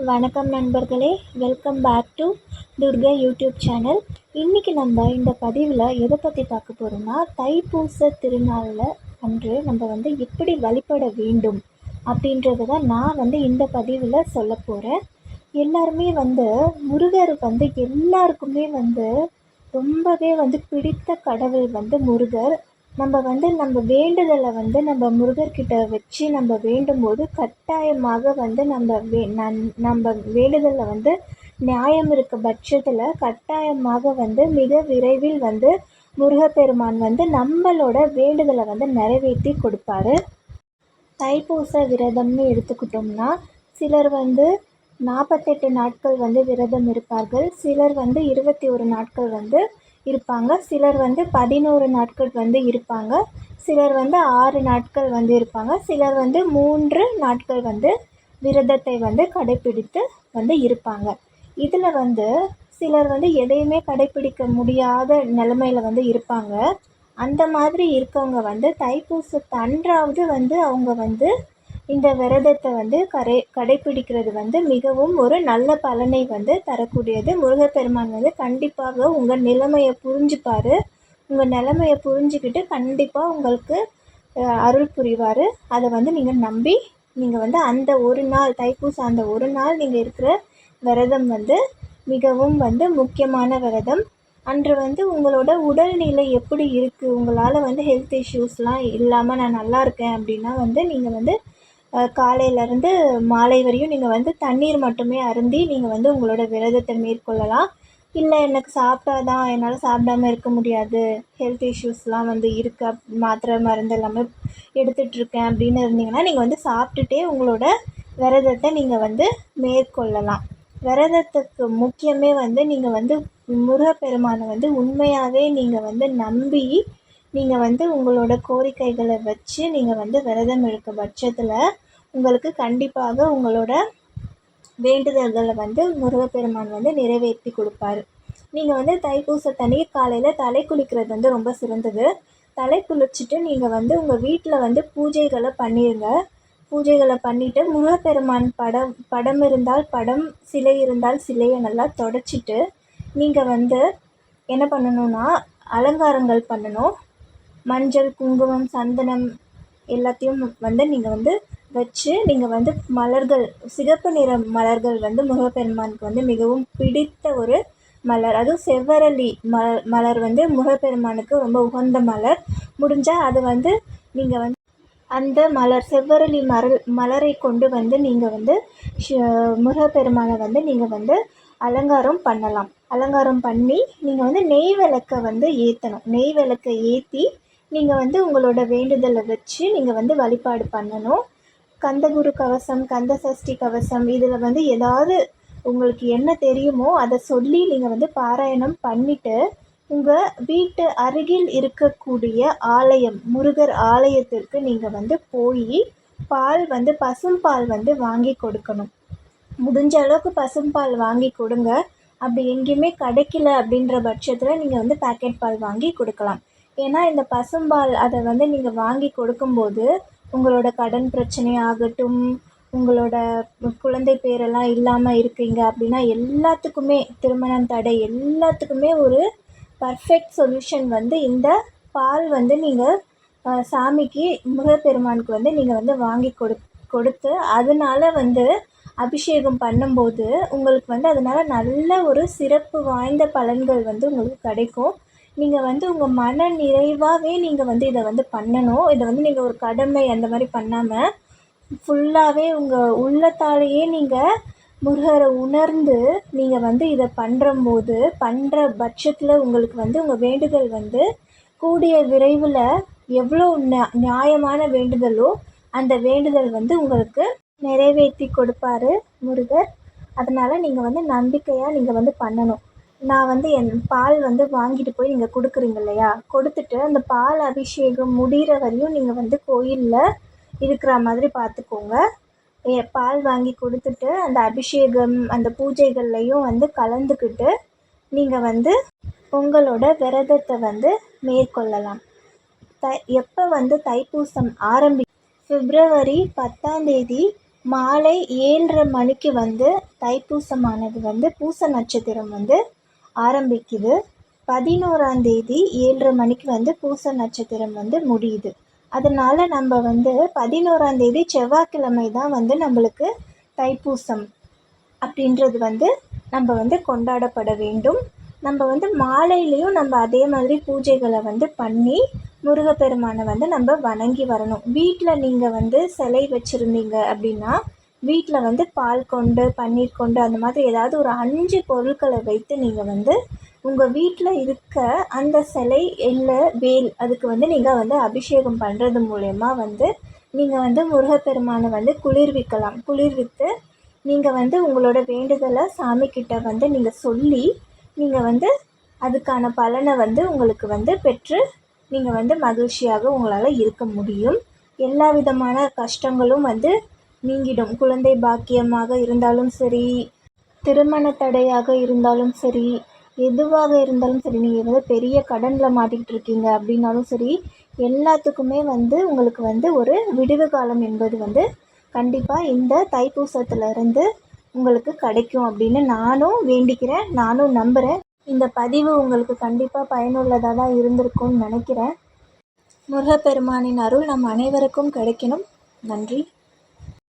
வணக்கம் நண்பர்களே welcome back to Durga YouTube channel இன்றைக்கி நம்ம இந்த பதிவில் எதை பற்றி பார்க்க போகிறோம்னா தைப்பூச திருநாளில் அன்று நம்ம வந்து எப்படி வழிபட வேண்டும் அப்படின்றது தான் நான் வந்து இந்த பதிவில் சொல்ல போகிறேன் எல்லாருமே வந்து முருகர் வந்து எல்லாருக்குமே வந்து ரொம்பவே வந்து பிடித்த கடவுள் வந்து முருகர். நம்ம வந்து நம்ம வேண்டுதலை வந்து நம்ம முருகர்கிட்ட வச்சு நம்ம வேண்டும்போது கட்டாயமாக வந்து நம்ம வே நம் நம்ம வேண்டுதலில் வந்து நியாயம் இருக்க பட்சத்தில் கட்டாயமாக வந்து மிக விரைவில் வந்து முருகப்பெருமான் வந்து நம்மளோட வேண்டுதலை வந்து நிறைவேற்றி கொடுப்பாரு. தைப்பூச விரதம்னு எடுத்துக்கிட்டோம்னா சிலர் வந்து நாற்பத்தெட்டு நாட்கள் வந்து விரதம் இருப்பார்கள். சிலர் வந்து இருபத்தி ஒரு நாட்கள் வந்து இருப்பாங்க. சிலர் வந்து பதினோரு நாட்கள் வந்து இருப்பாங்க. சிலர் வந்து ஆறு நாட்கள் வந்து இருப்பாங்க. சிலர் வந்து மூன்று நாட்கள் வந்து விரதத்தை வந்து கடைப்பிடித்து வந்து இருப்பாங்க. இதில் வந்து சிலர் வந்து எதையுமே கடைப்பிடிக்க முடியாத நிலமையில வந்து இருப்பாங்க. அந்த மாதிரி இருக்கவங்க வந்து தைப்பூசத்தன்றாவது வந்து அவங்க வந்து இந்த விரதத்தை வந்து கரை கடைப்பிடிக்கிறது வந்து மிகவும் ஒரு நல்ல பலனை வந்து தரக்கூடியது. முருகப்பெருமான் வந்து கண்டிப்பாக உங்கள் நிலைமையை புரிஞ்சுப்பார். உங்கள் நிலைமையை புரிஞ்சுக்கிட்டு கண்டிப்பாக உங்களுக்கு அருள் புரிவார். அதை வந்து நீங்கள் நம்பி நீங்கள் வந்து அந்த ஒரு நாள் தைப்பூசம் அந்த ஒரு நாள் நீங்கள் இருக்கிற விரதம் வந்து மிகவும் வந்து முக்கியமான விரதம். அன்று வந்து உங்களோட உடல்நிலை எப்படி இருக்குது உங்களால் வந்து ஹெல்த் இஷ்யூஸ்லாம் இல்லாமல் நான் நல்லா இருக்கேன் அப்படின்னா வந்து நீங்கள் வந்து காலையிலேருந்து மாலை வரையும் நீங்கள் வந்து தண்ணீர் மட்டுமே அருந்தி நீங்கள் வந்து உங்களோட விரதத்தை மேற்கொள்ளலாம். இல்லை எனக்கு சாப்பிட்டா தான் என்னால் சாப்பிடாம இருக்க முடியாது. ஹெல்த் இஷ்யூஸ்லாம் வந்து இருக்குது மாத்திரை மருந்து எல்லாமே எடுத்துகிட்ருக்கேன் அப்படின்னு இருந்தீங்கன்னா நீங்கள் வந்து சாப்பிட்டுட்டே உங்களோட விரதத்தை நீங்கள் வந்து மேற்கொள்ளலாம். விரதத்துக்கு முக்கியமே வந்து நீங்கள் வந்து முருகப்பெருமானை வந்து உண்மையாகவே நீங்கள் வந்து நம்பி நீங்கள் வந்து உங்களோட கோரிக்கைகளை வச்சு நீங்கள் வந்து விரதம் இருக்க பட்சத்தில் உங்களுக்கு கண்டிப்பாக உங்களோட வேண்டுதல்களை வந்து முருகப்பெருமான் வந்து நிறைவேற்றி கொடுப்பாரு. நீங்கள் வந்து தைப்பூச தைப்பூசத்தன்னைக்கு காலையில் தலை குளிக்கிறது வந்து ரொம்ப சிறந்தது. தலை குளிச்சுட்டு நீங்கள் வந்து உங்கள் வீட்டில் வந்து பூஜைகளை பண்ணிடுங்க பூஜைகளை பண்ணிவிட்டு முருகப்பெருமான் படம் படம் இருந்தால் படம் சிலை இருந்தால் சிலையை நல்லா தொடச்சிட்டு நீங்கள் வந்து என்ன பண்ணணும்னா அலங்காரங்கள் பண்ணணும். மஞ்சள் குங்குமம் சந்தனம் எல்லாத்தையும் வந்து நீங்கள் வந்து வச்சு நீங்கள் வந்து மலர்கள் சிகப்பு நிற மலர்கள் வந்து முருகப்பெருமானுக்கு வந்து மிகவும் பிடித்த ஒரு மலர். அதுவும் செவ்வரளி ம மலர் வந்து முருகப்பெருமானுக்கு ரொம்ப உகந்த மலர். முடிஞ்சால் அது வந்து நீங்கள் வந்து அந்த மலர் செவ்வரளி மலர் மலரை கொண்டு வந்து நீங்கள் வந்து முருகப்பெருமானை வந்து நீங்கள் வந்து அலங்காரம் பண்ணலாம். அலங்காரம் பண்ணி நீங்கள் வந்து நெய் விளக்கை வந்து ஏற்றணும் நெய் விளக்கை ஏற்றி நீங்கள் வந்து உங்களோட வேண்டுதலை வச்சு நீங்கள் வந்து வழிபாடு பண்ணணும். கந்தகுரு கவசம் கந்த சஷ்டி கவசம் இதில் வந்து ஏதாவது உங்களுக்கு என்ன தெரியுமோ அதை சொல்லி நீங்கள் வந்து பாராயணம் பண்ணிவிட்டு உங்கள் வீட்டு அருகில் இருக்கக்கூடிய ஆலயம் முருகர் ஆலயத்திற்கு நீங்கள் வந்து போய் பால் வந்து பசும்பால் வந்து வாங்கி கொடுக்கணும். முடிஞ்ச அளவுக்கு பசும்பால் வாங்கி கொடுங்க. அப்படி எங்கேயுமே கிடைக்கல அப்படின்ற பட்சத்தில் நீங்கள் வந்து பேக்கெட் பால் வாங்கி கொடுக்கலாம். ஏன்னா இந்த பசும்பால் அதை வந்து நீங்கள் வாங்கி கொடுக்கும்போது உங்களோட கடன் பிரச்சனை ஆகட்டும் உங்களோட குழந்தை பேரெல்லாம் இல்லாமல் இருக்கீங்க அப்படின்னா எல்லாத்துக்குமே திருமணம் தடை எல்லாத்துக்குமே ஒரு பர்ஃபெக்ட் சொல்யூஷன் வந்து இந்த பால் வந்து நீங்கள் சாமிக்கு முருகப்பெருமானுக்கு வந்து நீங்கள் வந்து வாங்கி கொடு கொடுத்து அதனால வந்து அபிஷேகம் பண்ணும்போது உங்களுக்கு வந்து அதனால் நல்ல ஒரு சிறப்பு வாய்ந்த பலன்கள் வந்து உங்களுக்கு கிடைக்கும். நீங்கள் வந்து உங்கள் மன நிறைவாகவே நீங்கள் வந்து இதை வந்து பண்ணணும். இதை வந்து நீங்கள் ஒரு கடமை அந்த மாதிரி பண்ணாமல் ஃபுல்லாகவே உங்கள் உள்ளத்தாலேயே நீங்கள் முருகரை உணர்ந்து நீங்கள் வந்து இதை பண்ணுறம்போது பண்ணுற பட்சத்தில் உங்களுக்கு வந்து உங்கள் வேண்டுதல் வந்து கூடிய விரைவில் எவ்வளோ நியாயமான வேண்டுதலோ அந்த வேண்டுதல் வந்து உங்களுக்கு நிறைவேற்றி கொடுப்பாரு முருகர். அதனால் நீங்கள் வந்து நம்பிக்கையாக நீங்கள் வந்து பண்ணணும். நான் வந்து என் பால் வந்து வாங்கிட்டு போய் நீங்கள் கொடுக்குறீங்க இல்லையா? கொடுத்துட்டு அந்த பால் அபிஷேகம் முடிகிற வரையும் நீங்கள் வந்து கோயிலில் இருக்கிற மாதிரி பார்த்துக்கோங்க. பால் வாங்கி கொடுத்துட்டு அந்த அபிஷேகம் அந்த பூஜைகள்லையும் வந்து கலந்துக்கிட்டு நீங்கள் வந்து உங்களோட விரதத்தை வந்து மேற்கொள்ளலாம். த எப்போ வந்து தைப்பூசம் ஆரம்பி பிப்ரவரி பத்தாந்தேதி மாலை ஏழரை மணிக்கு வந்து தைப்பூசமானது வந்து பூச நட்சத்திரம் வந்து ஆரம்பிக்குது. பதினோராந்தேதி ஏழரை மணிக்கு வந்து பூச நட்சத்திரம் வந்து முடியுது. அதனால் நம்ம வந்து பதினோராந்தேதி செவ்வாய்க்கிழமை தான் வந்து நம்மளுக்கு தைப்பூசம் அப்படின்றது வந்து நம்ம வந்து கொண்டாடப்பட வேண்டும். நம்ம வந்து மாலையிலையும் நம்ம அதே மாதிரி பூஜைகளை வந்து பண்ணி முருகப்பெருமானை வந்து நம்ம வணங்கி வரணும். வீட்டில் நீங்கள் வந்து சிலை வச்சுருந்தீங்க அப்படின்னா வீட்டில் வந்து பால் கொண்டு பன்னீர் கொண்டு அந்த மாதிரி ஏதாவது ஒரு அஞ்சு பொருட்களை வைத்து நீங்கள் வந்து உங்கள் வீட்டில் இருக்க அந்த சிலை இல்லை வேல் அதுக்கு வந்து நீங்கள் வந்து அபிஷேகம் பண்ணுறது மூலயமா வந்து நீங்கள் வந்து முருகப்பெருமானை வந்து குளிர்விக்கலாம். குளிர்வித்து நீங்கள் வந்து உங்களோட வேண்டுதலை சாமிக்கிட்ட வந்து நீங்கள் சொல்லி நீங்கள் வந்து அதுக்கான பலனை வந்து உங்களுக்கு வந்து பெற்று நீங்கள் வந்து மகிழ்ச்சியாக உங்களால் இருக்க முடியும். எல்லா விதமான கஷ்டங்களும் வந்து நீங்கிடும். குழந்தை பாக்கியமாக இருந்தாலும் சரி திருமண தடையாக இருந்தாலும் சரி எதுவாக இருந்தாலும் சரி நீங்கள் வந்து பெரிய கடனில் மாட்டிக்கிட்டு இருக்கீங்க அப்படின்னாலும் சரி எல்லாத்துக்குமே வந்து உங்களுக்கு வந்து ஒரு விடுவு காலம் என்பது வந்து கண்டிப்பாக இந்த தைப்பூசத்துலேருந்து உங்களுக்கு கிடைக்கும் அப்படின்னு நானும் வேண்டிக்கிறேன் நானும் நம்புகிறேன் இந்த பதிவு உங்களுக்கு கண்டிப்பாக பயனுள்ளதாக தான் இருந்திருக்கும்னு நினைக்கிறேன். முருகப்பெருமானின் அருள் நம் அனைவருக்கும் கிடைக்கணும். நன்றி.